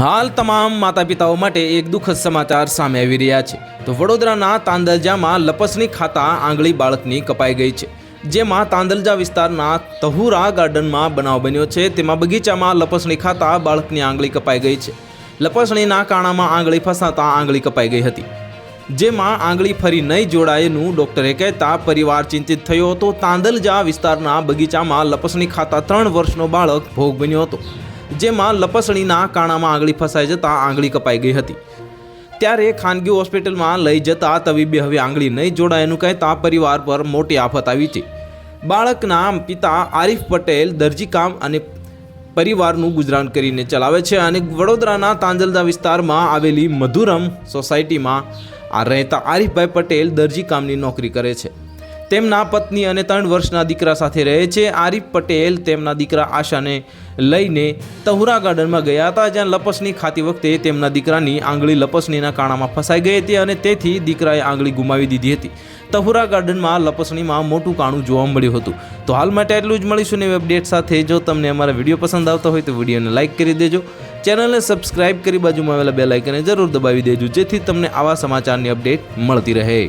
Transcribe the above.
હાલ તમામ માતા પિતાઓ માટે એક દુઃખદ સમાચાર સામે આવી રહ્યા છે. તો વડોદરાના તાંદલજામાં લપસણી ખાતા આંગળી બાળકની કપાઈ ગઈ છે. જેમાં તાંદલજા વિસ્તારના તહુરા ગાર્ડનમાં બનાવ બન્યો છે. તેમાં બગીચામાં લપસણી ખાતા બાળકની આંગળી કપાઈ ગઈ છે. લપસણીના કાણામાં આંગળી ફસાતા આંગળી કપાઈ ગઈ હતી. જેમાં આંગળી ફરી નહીં જોડાયેનું ડોક્ટરે કહેતા પરિવાર ચિંતિત થયો હતો. તાંદલજા વિસ્તારના બગીચામાં લપસણી ખાતા ત્રણ વર્ષનો બાળક ભોગ બન્યો હતો. જેમાં લપસણીના કાણામાં આંગળી ફસાઈ જતાં આંગળી કપાઈ ગઈ હતી. ત્યારે ખાનગી હોસ્પિટલમાં લઈ જતા તબીબે હવે આંગળી નહીં જોડાયેનું કહેતા પરિવાર પર મોટી આફત આવી છે. બાળકના પિતા આરિફ પટેલ દરજીકામ અને પરિવારનું ગુજરાન કરીને ચલાવે છે અને વડોદરાના તાંજલદા વિસ્તારમાં આવેલી મધુરમ સોસાયટીમાં આ રહેતા આરિફભાઈ પટેલ દરજી કામની નોકરી કરે છે. તેમના પત્ની અને ત્રણ વર્ષના દીકરા સાથે રહે છે. આરિફ પટેલ તેમના દીકરા આશાને લઈને તહુરા ગાર્ડનમાં ગયા હતા, જ્યાં લપસણી ખાતી વખતે તેમના દીકરાની આંગળી લપસણીના કાણામાં ફસાઈ ગઈ હતી અને તેથી દીકરાએ આંગળી ગુમાવી દીધી હતી. તહુરા ગાર્ડનમાં લપસણીમાં મોટું કાણું જોવા મળ્યું હતું. તો હાલ માટે એટલું જ મળીશું ને અપડેટ સાથે. જો તમને અમારા વીડિયો પસંદ આવતા હોય તો વિડીયોને લાઇક કરી દેજો. ચેનલને સબસ્ક્રાઇબ કરી બાજુમાં આવેલા બે લાઇકને જરૂર દબાવી દેજો, જેથી તમને આવા સમાચારની અપડેટ મળતી રહે.